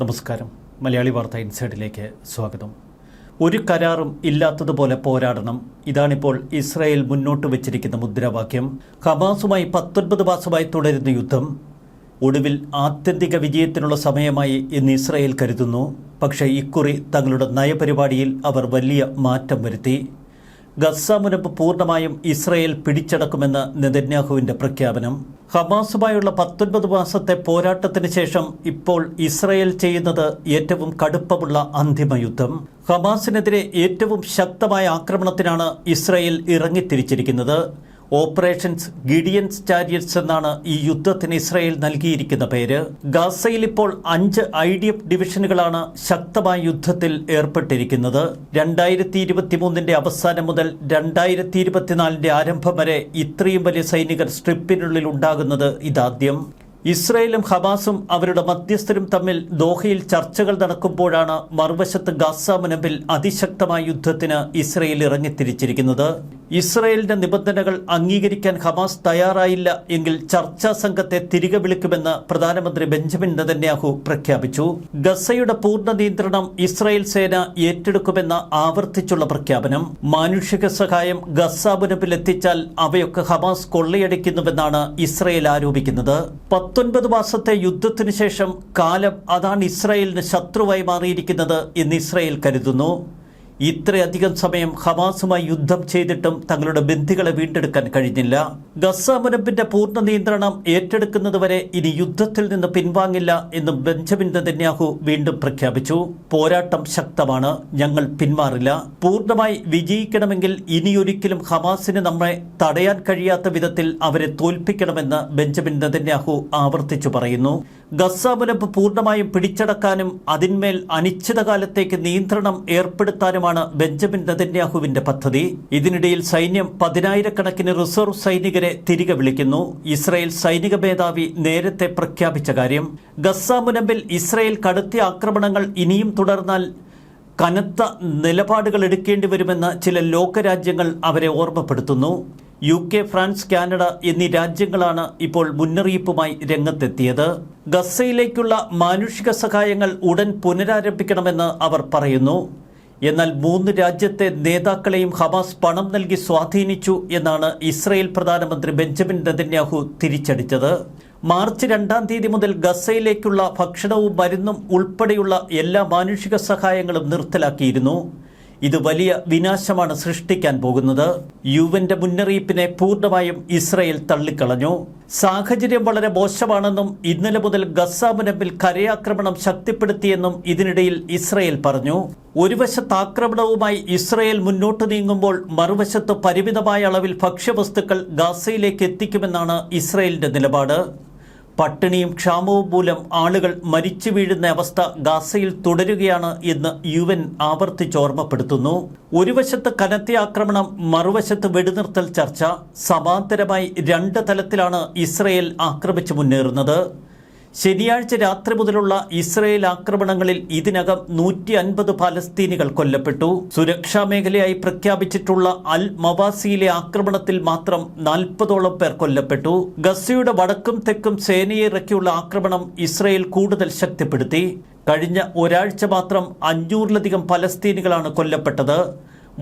നമസ്കാരം. മലയാളി വാർത്ത ഇൻസൈഡിലേക്ക് സ്വാഗതം. ഒരു കരാറും ഇല്ലാത്തതുപോലെ പോരാടണം. ഇതാണിപ്പോൾ ഇസ്രായേൽ മുന്നോട്ട് വെച്ചിരിക്കുന്ന മുദ്രാവാക്യം. ഹമാസുമായി പത്തൊൻപത് മാസമായി തുടരുന്ന യുദ്ധം ഒടുവിൽ ആത്യന്തിക വിജയത്തിനുള്ള സമയമായി ഇന്ന് ഇസ്രായേൽ കരുതുന്നു. പക്ഷേ ഇക്കുറി തങ്ങളുടെ നയപരിപാടിയിൽ അവർ വലിയ മാറ്റം വരുത്തി. ഗസ മുനപ്പ് പൂർണമായും ഇസ്രയേൽ പിടിച്ചടക്കുമെന്ന് നെതന്യാഹുവിന്റെ പ്രഖ്യാപനം. ഹമാസുമായുള്ള പത്തൊൻപത് മാസത്തെ പോരാട്ടത്തിന് ശേഷം ഇപ്പോൾ ഇസ്രയേൽ ചെയ്യുന്നത് ഏറ്റവും കടുപ്പമുള്ള അന്തിമ യുദ്ധം. ഹമാസിനെതിരെ ഏറ്റവും ശക്തമായ ആക്രമണത്തിനാണ് ഇസ്രയേൽ ഇറങ്ങിത്തിരിച്ചിരിക്കുന്നത്. ഓപ്പറേഷൻസ് ഗിഡിയൻസ് ചാരിയറ്റ്സ് എന്നാണ് ഈ യുദ്ധത്തിന് ഇസ്രയേൽ നൽകിയിരിക്കുന്ന പേര്. ഗാസയിൽ ഇപ്പോൾ അഞ്ച് ഐ ഡി എഫ് ഡിവിഷനുകളാണ് ശക്തമായ യുദ്ധത്തിൽ ഏർപ്പെട്ടിരിക്കുന്നത്. രണ്ടായിരത്തി ഇരുപത്തിമൂന്നിന്റെ അവസാനം മുതൽ രണ്ടായിരത്തി ഇരുപത്തിനാലിന്റെ ആരംഭം വരെ ഇത്രയും വലിയ സൈനികർ സ്ട്രിപ്പിനുള്ളിൽ ഉണ്ടാകുന്നത് ഇതാദ്യം. ഇസ്രയേലും ഹമാസും അവരുടെ മധ്യസ്ഥരും തമ്മിൽ ദോഹയിൽ ചർച്ചകൾ നടക്കുമ്പോഴാണ് മറുവശത്ത് ഗാസ മുനമ്പിൽ അതിശക്തമായ യുദ്ധത്തിന് ഇസ്രയേൽ ഇറങ്ങിത്തിരിച്ചിരിക്കുന്നത്. ഇസ്രയേലിന്റെ നിബന്ധനകൾ അംഗീകരിക്കാൻ ഹമാസ് തയ്യാറായില്ല എങ്കിൽ ചർച്ചാ സംഘത്തെ തിരികെ വിളിക്കുമെന്ന് പ്രധാനമന്ത്രി ബെഞ്ചമിൻ നെതന്യാഹു പ്രഖ്യാപിച്ചു. ഗസയുടെ പൂർണ നിയന്ത്രണം ഇസ്രയേൽ സേന ഏറ്റെടുക്കുമെന്ന ആവർത്തിച്ചുള്ള പ്രഖ്യാപനം. മാനുഷിക സഹായം ഗസ മുനമ്പിൽ എത്തിച്ചാൽ അവയൊക്കെ ഹമാസ് കൊള്ളയടിക്കുന്നുവെന്നാണ് ഇസ്രയേൽ ആരോപിക്കുന്നത്. പത്തൊൻപത് മാസത്തെ യുദ്ധത്തിനു ശേഷം കാലം അതാണ് ഇസ്രയേലിന് ശത്രുവായി മാറിയിരിക്കുന്നത് എന്ന് ഇസ്രയേൽ കരുതുന്നു. ഇത്രയധികം സമയം ഹമാസുമായി യുദ്ധം ചെയ്തിട്ടും തങ്ങളുടെ ബന്ധികളെ വീണ്ടെടുക്കാൻ കഴിഞ്ഞില്ല. ഗസ മുനമ്പിന്റെ പൂർണ നിയന്ത്രണം ഏറ്റെടുക്കുന്നതുവരെ ഇനി യുദ്ധത്തിൽ നിന്ന് പിൻവാങ്ങില്ല എന്നും ബെഞ്ചമിൻ നെതന്യാഹു വീണ്ടും പ്രഖ്യാപിച്ചു. പോരാട്ടം ശക്തമാണ് ഞങ്ങൾ പിന്മാറില്ല. പൂർണമായി വിജയിക്കണമെങ്കിൽ ഇനിയൊരിക്കലും ഹമാസിന് നമ്മെ തടയാൻ കഴിയാത്ത വിധത്തിൽ അവരെ തോൽപ്പിക്കണമെന്ന് ബെഞ്ചമിൻ നെതന്യാഹു ആവർത്തിച്ചു പറയുന്നു. ഗസ മുനമ്പ് പൂർണമായും പിടിച്ചടക്കാനും അതിന്മേൽ അനിശ്ചിതകാലത്തേക്ക് നിയന്ത്രണം ഏർപ്പെടുത്താനുമാണ് ബെഞ്ചമിൻ നെതന്യാഹുവിന്റെ പദ്ധതി. ഇതിനിടയിൽ സൈന്യം പതിനായിരക്കണക്കിന് റിസർവ് സൈനികരെ തിരികെ വിളിക്കുന്നു. ഇസ്രായേൽ സൈനിക മേധാവി നേരത്തെ പ്രഖ്യാപിച്ച കാര്യം. ഗസ മുനമ്പിൽ ഇസ്രായേൽ കടുത്ത ആക്രമണങ്ങൾ ഇനിയും തുടർന്നാൽ കനത്ത നിലപാടുകൾ എടുക്കേണ്ടി വരുമെന്ന് ചില ലോകരാജ്യങ്ങൾ അവരെ ഓർമ്മപ്പെടുത്തുന്നു. യു കെ ഫ്രാൻസ് കാനഡ എന്നീ രാജ്യങ്ങളാണ് ഇപ്പോൾ മുന്നറിയിപ്പുമായി രംഗത്തെത്തിയത്. ഗസയിലേക്കുള്ള മാനുഷിക സഹായങ്ങൾ ഉടൻ പുനരാരംഭിക്കണമെന്ന് അവർ പറയുന്നു. എന്നാൽ മൂന്ന് രാജ്യത്തെ നേതാക്കളെയും ഹമാസ് പണം നൽകി സ്വാധീനിച്ചു എന്നാണ് ഇസ്രയേൽ പ്രധാനമന്ത്രി ബെഞ്ചമിൻ നെതന്യാഹു തിരിച്ചടിച്ചത്. മാർച്ച് രണ്ടാം തീയതി മുതൽ ഗസയിലേക്കുള്ള ഭക്ഷണവും മരുന്നും ഉൾപ്പെടെയുള്ള എല്ലാ മാനുഷിക സഹായങ്ങളും നിർത്തലാക്കിയിരുന്നു. ഇത് വലിയ വിനാശമാണ് സൃഷ്ടിക്കാൻ പോകുന്നത്. യുവന്റെ മുന്നറിയിപ്പിനെ പൂർണമായും ഇസ്രയേൽ തള്ളിക്കളഞ്ഞു. സാഹചര്യം വളരെ മോശമാണെന്നും ഇന്നലെ മുതൽ ഗസ മുനമ്പിൽ കരയാക്രമണം ശക്തിപ്പെടുത്തിയെന്നും ഇതിനിടയിൽ ഇസ്രയേൽ പറഞ്ഞു. ഒരു വശത്ത് ആക്രമണവുമായി ഇസ്രയേൽ മുന്നോട്ട് നീങ്ങുമ്പോൾ മറുവശത്ത് പരിമിതമായ അളവിൽ ഭക്ഷ്യവസ്തുക്കൾ ഗാസയിലേക്ക് എത്തിക്കുമെന്നാണ് ഇസ്രയേലിന്റെ നിലപാട്. പട്ടിണിയും ക്ഷാമവും മൂലം ആളുകൾ മരിച്ചു വീഴുന്ന അവസ്ഥ ഗാസയിൽ തുടരുകയാണ് എന്ന് യു എൻ ആവർത്തിച്ചോർമ്മപ്പെടുത്തുന്നു ഒരു വശത്ത് കനത്ത ആക്രമണം മറുവശത്ത് വെടിനിർത്തൽ ചർച്ച. സമാന്തരമായി രണ്ട് തലത്തിലാണ് ഇസ്രയേൽ ആക്രമിച്ചു മുന്നേറുന്നത്. ശനിയാഴ്ച രാത്രി മുതലുള്ള ഇസ്രയേൽ ആക്രമണങ്ങളിൽ ഇതിനകം നൂറ്റി അൻപത് പാലസ്തീനികൾ കൊല്ലപ്പെട്ടു. സുരക്ഷാ മേഖലയായി പ്രഖ്യാപിച്ചിട്ടുള്ള അൽ മവാസിയിലെ ആക്രമണത്തിൽ മാത്രം നാൽപ്പതോളം പേർ കൊല്ലപ്പെട്ടു. ഗസയുടെ വടക്കും തെക്കും സേനയെ ഇറക്കിയുള്ള ആക്രമണം ഇസ്രയേൽ കൂടുതൽ ശക്തിപ്പെടുത്തി. കഴിഞ്ഞ ഒരാഴ്ച മാത്രം അഞ്ഞൂറിലധികം പലസ്തീനികളാണ് കൊല്ലപ്പെട്ടത്.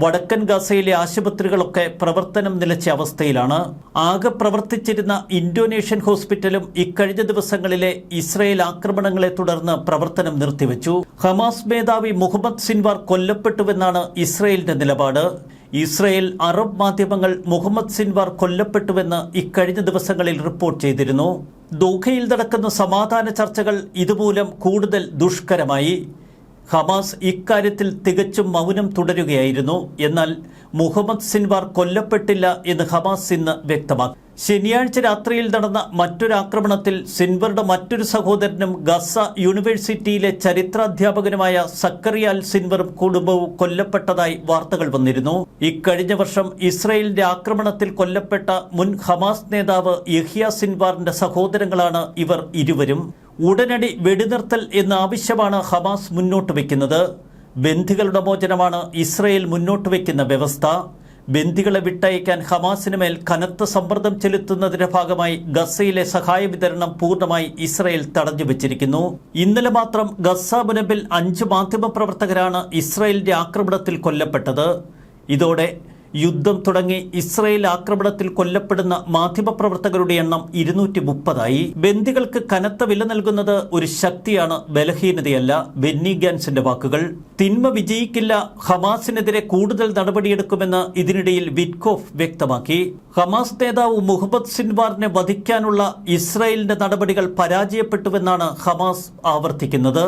വടക്കൻ ഗസയിലെ ആശുപത്രികളൊക്കെ പ്രവർത്തനം നിലച്ച അവസ്ഥയിലാണ്. ആകെ പ്രവർത്തിച്ചിരുന്ന ഇന്തോനേഷ്യൻ ഹോസ്പിറ്റലും ഇക്കഴിഞ്ഞ ദിവസങ്ങളിലെ ഇസ്രയേൽ ആക്രമണങ്ങളെ തുടർന്ന് പ്രവർത്തനം നിർത്തിവെച്ചു. ഹമാസ് മേധാവി മുഹമ്മദ് സിൻവാർ കൊല്ലപ്പെട്ടുവെന്നാണ് ഇസ്രയേലിന്റെ നിലപാട്. ഇസ്രയേൽ അറബ് മാധ്യമങ്ങൾ മുഹമ്മദ് സിൻവാർ കൊല്ലപ്പെട്ടുവെന്ന് ഇക്കഴിഞ്ഞ ദിവസങ്ങളിൽ റിപ്പോർട്ട് ചെയ്തിരുന്നു. ദോഹയിൽ നടക്കുന്ന സമാധാന ചർച്ചകൾ ഇതുമൂലം കൂടുതൽ ദുഷ്കരമായി. ഹമാസ് ഇക്കാര്യത്തിൽ തികച്ചും മൗനം തുടരുകയായിരുന്നു. എന്നാൽ മുഹമ്മദ് സിൻവാർ കൊല്ലപ്പെട്ടില്ല എന്ന് ഹമാസ് ഇന്ന് വ്യക്തമാക്കി. ശനിയാഴ്ച രാത്രിയിൽ നടന്ന മറ്റൊരു ആക്രമണത്തിൽ സിൻവറുടെ മറ്റൊരു സഹോദരനും ഗസ യൂണിവേഴ്സിറ്റിയിലെ ചരിത്രാധ്യാപകനുമായ സക്കറിയാൽ സിൻവറും കുടുംബവും കൊല്ലപ്പെട്ടതായി വാർത്തകൾ വന്നിരുന്നു. ഇക്കഴിഞ്ഞ വർഷം ഇസ്രയേലിന്റെ ആക്രമണത്തിൽ കൊല്ലപ്പെട്ട മുൻ ഹമാസ് നേതാവ് യഹിയ സിൻവാറിന്റെ സഹോദരങ്ങളാണ് ഇവർ ഇരുവരും. ഉടനടി വെടിനിർത്തൽ എന്ന ആവശ്യമാണ് ഹമാസ് മുന്നോട്ട് വയ്ക്കുന്നത് ബന്ധികളുടെ മോചനമാണ് ഇസ്രയേൽ മുന്നോട്ട് വയ്ക്കുന്ന വ്യവസ്ഥ. ബന്ദികളെ വിട്ടയക്കാൻ ഹമാസിന് മേൽ കനത്ത സമ്മർദ്ദം ചെലുത്തുന്നതിന്റെ ഭാഗമായി ഗസയിലെ സഹായ വിതരണം പൂർണമായി ഇസ്രയേൽ തടഞ്ഞു വച്ചിരിക്കുന്നു. ഇന്നലെ മാത്രം ഗസ മുനമ്പിൽ അഞ്ച് മാധ്യമപ്രവർത്തകരാണ് ഇസ്രയേലിന്റെ ആക്രമണത്തിൽ കൊല്ലപ്പെട്ടത്. ഇതോടെ യുദ്ധം തുടങ്ങി ഇസ്രയേൽ ആക്രമണത്തിൽ കൊല്ലപ്പെടുന്ന മാധ്യമപ്രവർത്തകരുടെ എണ്ണം ഇരുന്നൂറ്റി മുപ്പതായി ബന്ദികൾക്ക് കനത്ത വില നൽകുന്നത് ഒരു ശക്തിയാണ് ബലഹീനതയല്ല. ബെന്നി ഗാൻസിന്റെ വാക്കുകൾ തിന്മ വിജയിക്കില്ല ഹമാസിനെതിരെ കൂടുതൽ നടപടിയെടുക്കുമെന്ന് ഇതിനിടയിൽ വിറ്റ്കോഫ് വ്യക്തമാക്കി. ഹമാസ് നേതാവ് മുഹമ്മദ് സിൻവാറിനെ വധിക്കാനുള്ള ഇസ്രയേലിന്റെ നടപടികൾ പരാജയപ്പെട്ടുവെന്നാണ് ഹമാസ് ആവർത്തിക്കുന്നത്.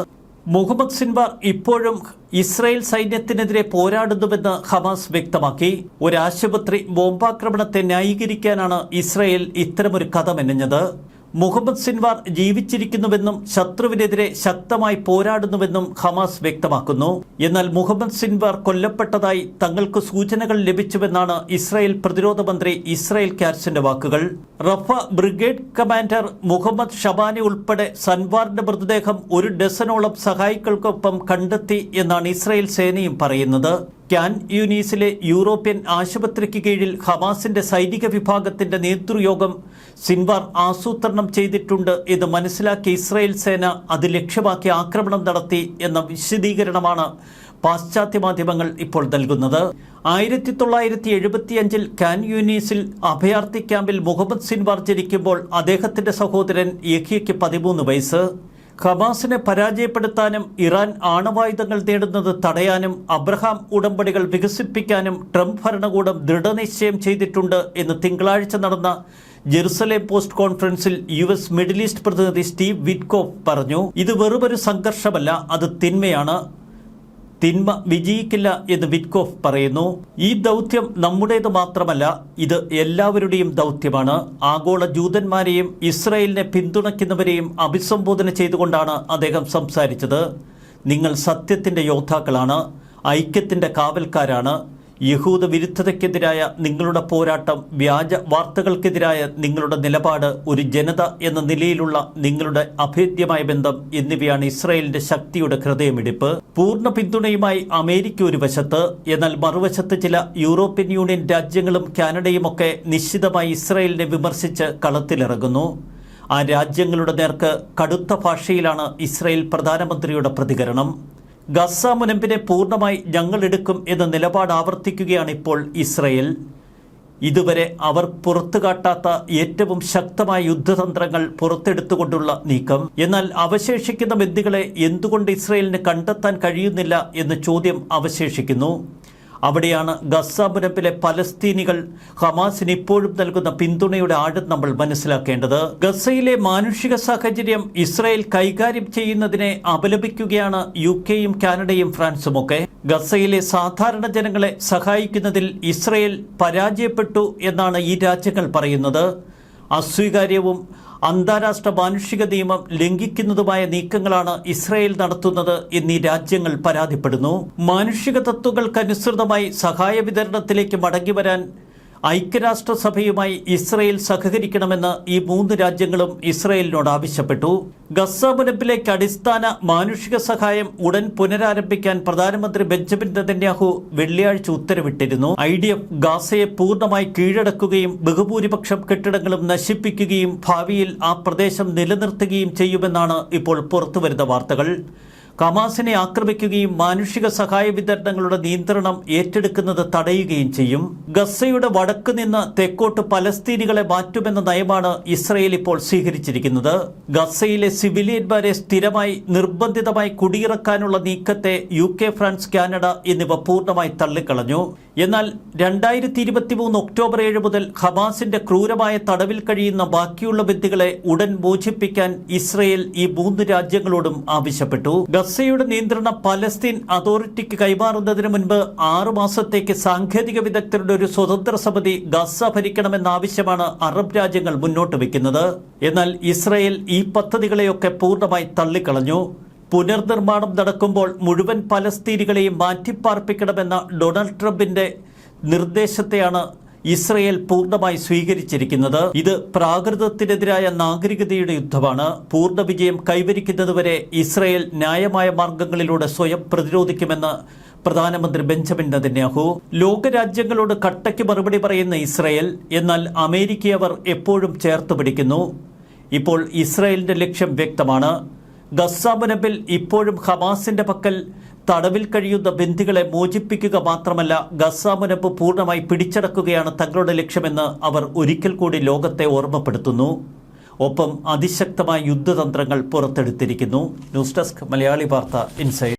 മുഹമ്മദ് സിൻവാർ ഇപ്പോഴും ഇസ്രായേൽ സൈന്യത്തിനെതിരെ പോരാടുന്നുവെന്ന് ഹമാസ് വ്യക്തമാക്കി. ഒരു ആശുപത്രി ബോംബാക്രമണത്തെ ന്യായീകരിക്കാനാണ് ഇസ്രായേൽ ഇത്തരമൊരു കഥ മെനഞ്ഞത്. മുഹമ്മദ് സിൻവാർ ജീവിച്ചിരിക്കുന്നുവെന്നും ശത്രുവിനെതിരെ ശക്തമായി പോരാടുന്നുവെന്നും ഹമാസ് വ്യക്തമാക്കുന്നു. എന്നാൽ മുഹമ്മദ് സിൻവാർ കൊല്ലപ്പെട്ടതായി തങ്ങൾക്ക് സൂചനകൾ ലഭിച്ചുവെന്നാണ് ഇസ്രായേൽ പ്രതിരോധ മന്ത്രി ഇസ്രായേൽ കാറ്റ്സിന്റെ വാക്കുകൾ. Rafah brigade commander Muhammad Shabani ഉൾപ്പെടെ സൻവാറിന്റെ മൃതദേഹം ഒരു ഡസനോളം സഹായികൾക്കൊപ്പം കണ്ടെത്തി എന്നാണ് ഇസ്രായേൽ സേനയും പറയുന്നത്. ക്യാൻ യൂനീസിലെ യൂറോപ്യൻ ആശുപത്രിക്ക് കീഴിൽ ഹമാസിന്റെ സൈനിക വിഭാഗത്തിന്റെ നേതൃയോഗം സിൻവാർ ആസൂത്രണം ചെയ്തിട്ടുണ്ട് എന്ന് മനസ്സിലാക്കിയ ഇസ്രായേൽ സേന അത് ലക്ഷ്യമാക്കി ആക്രമണം നടത്തി എന്ന വിശദീകരണമാണ് പാശ്ചാത്യ മാധ്യമങ്ങൾ ഇപ്പോൾ നൽകുന്നത്. ആയിരത്തി തൊള്ളായിരത്തി എഴുപത്തിയഞ്ചിൽ കാൻ യൂനീസിൽ അഭയാർത്ഥി ക്യാമ്പിൽ മുഹമ്മദ് സിൻവാർ ജനിക്കുമ്പോൾ അദ്ദേഹത്തിന്റെ സഹോദരൻ യഹിയയ്ക്ക് പതിമൂന്ന് വയസ്സ്. ഹമാസിനെ പരാജയപ്പെടുത്താനും ഇറാൻ ആണവായുധങ്ങൾ നേടുന്നത് തടയാനും അബ്രഹാം ഉടമ്പടികൾ വികസിപ്പിക്കാനും ട്രംപ് ഭരണകൂടം ദൃഢനിശ്ചയം ചെയ്തിട്ടുണ്ട് എന്ന് തിങ്കളാഴ്ച നടന്ന ജെറുസലേം പോസ്റ്റ് കോൺഫറൻസിൽ യു എസ് മിഡിൽ ഈസ്റ്റ് പ്രതിനിധി സ്റ്റീവ് വിറ്റ്കോഫ് പറഞ്ഞു. ഇത് വെറുമൊരു സംഘർഷമല്ല അത് തിന്മയാണ്. തിന്മ വിജയിക്കില്ല എന്ന് വിറ്റ്കോഫ് പറയുന്നു. ഈ ദൗത്യം നമ്മുടേത് മാത്രമല്ല ഇത് എല്ലാവരുടെയും ദൗത്യമാണ്. ആഗോള ജൂതന്മാരെയും ഇസ്രയേലിനെ പിന്തുണയ്ക്കുന്നവരെയും അഭിസംബോധന ചെയ്തുകൊണ്ടാണ് അദ്ദേഹം സംസാരിച്ചത്. നിങ്ങൾ സത്യത്തിന്റെ യോദ്ധാക്കളാണ് ഐക്യത്തിന്റെ കാവൽക്കാരാണ്. യഹൂദ വിരുദ്ധതയ്ക്കെതിരായ നിങ്ങളുടെ പോരാട്ടം വ്യാജ വാർത്തകൾക്കെതിരായ നിങ്ങളുടെ നിലപാട് ഒരു ജനത എന്ന നിലയിലുള്ള നിങ്ങളുടെ അഭേദ്യമായ ബന്ധം എന്നിവയാണ് ഇസ്രായേലിന്റെ ശക്തിയുടെ ഹൃദയമിടിപ്പ്. പൂർണ പിന്തുണയുമായി അമേരിക്ക ഒരു വശത്ത് എന്നാൽ മറുവശത്ത് ചില യൂറോപ്യൻ യൂണിയൻ രാജ്യങ്ങളും കാനഡയുമൊക്കെ നിശ്ചിതമായി ഇസ്രായേലിനെ വിമർശിച്ച് കളത്തിലിറങ്ങുന്നു. ആ രാജ്യങ്ങളുടെ നേർക്ക് കടുത്ത ഭാഷയിലാണ് ഇസ്രായേൽ പ്രധാനമന്ത്രിയുടെ പ്രതികരണം. ഗസ മുനമ്പിനെ പൂർണമായി ഞങ്ങൾ എടുക്കും എന്ന നിലപാട് ആവർത്തിക്കുകയാണ് ഇപ്പോൾ ഇസ്രയേൽ. ഇതുവരെ അവർ പുറത്തു കാട്ടാത്ത ഏറ്റവും ശക്തമായ യുദ്ധതന്ത്രങ്ങൾ പുറത്തെടുത്തുകൊണ്ടുള്ള നീക്കം. എന്നാൽ അവശേഷിക്കുന്ന ബന്ദികളെ എന്തുകൊണ്ട് ഇസ്രയേലിന് കണ്ടെത്താൻ കഴിയുന്നില്ല എന്ന ചോദ്യം അവശേഷിക്കുന്നു. അവിടെയാണ് ഗസാപുരപ്പിലെ പലസ്തീനികൾ ഹമാസിന് ഇപ്പോഴും നൽകുന്ന പിന്തുണയുടെ ആഴം നമ്മൾ മനസ്സിലാക്കേണ്ടത്. ഗസയിലെ മാനുഷിക സാഹചര്യം ഇസ്രായേൽ കൈകാര്യം ചെയ്യുന്നതിനെ അപലപിക്കുകയാണ് യു കെയും കാനഡയും ഫ്രാൻസും ഒക്കെ. ഗസയിലെ സാധാരണ ജനങ്ങളെ സഹായിക്കുന്നതിൽ ഇസ്രായേൽ പരാജയപ്പെട്ടു എന്നാണ് ഈ രാജ്യങ്ങൾ പറയുന്നത്. അസ്വീകാര്യവും അന്താരാഷ്ട്ര മാനുഷിക നിയമം ലംഘിക്കുന്നതുമായ നീക്കങ്ങളാണ് ഇസ്രയേൽ നടത്തുന്നത് എന്നീ രാജ്യങ്ങൾ പരാതിപ്പെടുന്നു. മാനുഷിക തത്വങ്ങൾക്കനുസൃതമായി സഹായ വിതരണത്തിലേക്ക് മടങ്ങിവരാൻ ഐക്യരാഷ്ട്രസഭയുമായി ഇസ്രയേൽ സഹകരിക്കണമെന്ന് ഈ മൂന്ന് രാജ്യങ്ങളും ഇസ്രയേലിനോട് ആവശ്യപ്പെട്ടു. ഗസ അടിസ്ഥാന മാനുഷിക സഹായം ഉടൻ പുനരാരംഭിക്കാൻ പ്രധാനമന്ത്രി ബെഞ്ചമിൻ നെതന്യാഹു വെള്ളിയാഴ്ച ഉത്തരവിട്ടിരുന്നു. ഐ ഡി എഫ് ഗാസയെ പൂർണമായി കീഴടക്കുകയും ബഹുഭൂരിപക്ഷം കെട്ടിടങ്ങളും നശിപ്പിക്കുകയും ഭാവിയിൽ ആ പ്രദേശം നിലനിർത്തുകയും ചെയ്യുമെന്നാണ് ഇപ്പോൾ പുറത്തുവരുന്ന വാർത്തകൾ. കമാസിനെ ആക്രമിക്കുകയും മാനുഷിക സഹായ വിതരണങ്ങളുടെ നിയന്ത്രണം ഏറ്റെടുക്കുന്നത് തടയുകയും ചെയ്യും. ഗസയുടെ വടക്ക് നിന്ന് തെക്കോട്ട് പലസ്തീനികളെ മാറ്റുമെന്ന നയമാണ് ഇസ്രയേൽ ഇപ്പോൾ സ്വീകരിച്ചിരിക്കുന്നത്. ഗസയിലെ സിവിലിയന്മാരെ സ്ഥിരമായി നിർബന്ധിതമായി കുടിയിറക്കാനുള്ള നീക്കത്തെ യു കെ ഫ്രാൻസ് കാനഡ എന്നിവ പൂർണമായി തള്ളിക്കളഞ്ഞു. എന്നാൽ രണ്ടായിരത്തി ഇരുപത്തിമൂന്ന് ഒക്ടോബർ ഏഴ് മുതൽ ഹമാസിന്റെ ക്രൂരമായ തടവിൽ കഴിയുന്ന ബാക്കിയുള്ള ബന്ധികളെ ഉടൻ മോചിപ്പിക്കാൻ ഇസ്രയേൽ ഈ മൂന്ന് രാജ്യങ്ങളോടും ആവശ്യപ്പെട്ടു. ഗസയുടെ നിയന്ത്രണം പലസ്തീൻ അതോറിറ്റിക്ക് കൈമാറുന്നതിന് മുൻപ് ആറു മാസത്തേക്ക് സാങ്കേതിക വിദഗ്ധരുടെ ഒരു സ്വതന്ത്ര സമിതി ഗസ ഭരിക്കണമെന്ന ആവശ്യമാണ് അറബ് രാജ്യങ്ങൾ മുന്നോട്ട് വയ്ക്കുന്നത്. എന്നാൽ ഇസ്രയേൽ ഈ പദ്ധതികളെയൊക്കെ പൂർണമായി തള്ളിക്കളഞ്ഞു. പുനർനിർമ്മാണം നടക്കുമ്പോൾ മുഴുവൻ പലസ്തീനികളെയും മാറ്റിപ്പാർപ്പിക്കണമെന്ന ഡൊണാൾഡ് ട്രംപിന്റെ നിർദ്ദേശത്തെയാണ് ഇസ്രയേൽ പൂർണമായി സ്വീകരിച്ചിരിക്കുന്നത് ഇത് പ്രാകൃതത്തിനെതിരായ നാഗരികതയുടെ യുദ്ധമാണ്. പൂർണ വിജയം കൈവരിക്കുന്നതുവരെ ഇസ്രയേൽ ന്യായമായ മാർഗങ്ങളിലൂടെ സ്വയം പ്രതിരോധിക്കുമെന്ന് പ്രധാനമന്ത്രി ബെഞ്ചമിൻ നെതന്യാഹു. ലോകരാജ്യങ്ങളോട് കട്ടയ്ക്ക് മറുപടി പറയുന്ന ഇസ്രയേൽ എന്നാൽ അമേരിക്കയവർ എപ്പോഴും ചേർത്ത് പിടിക്കുന്നു. ഇപ്പോൾ ഇസ്രയേലിന്റെ ലക്ഷ്യം വ്യക്തമാണ്. ഗസ മുനമ്പിൽ ഇപ്പോഴും ഹമാസിന്റെ പക്കൽ തടവിൽ കഴിയുന്ന ബന്ദികളെ മോചിപ്പിക്കുക മാത്രമല്ല ഗസ പൂർണമായി പിടിച്ചടക്കുകയാണ് തങ്ങളുടെ ലക്ഷ്യമെന്ന് അവർ ഒരിക്കൽ കൂടി ലോകത്തെ ഓർമ്മപ്പെടുത്തുന്നു. ഒപ്പം അതിശക്തമായ യുദ്ധതന്ത്രങ്ങൾ പുറത്തെടുത്തിരിക്കുന്നു. ന്യൂസ് ഡെസ്ക് മലയാളി വാർത്ത ഇൻസൈഡ്.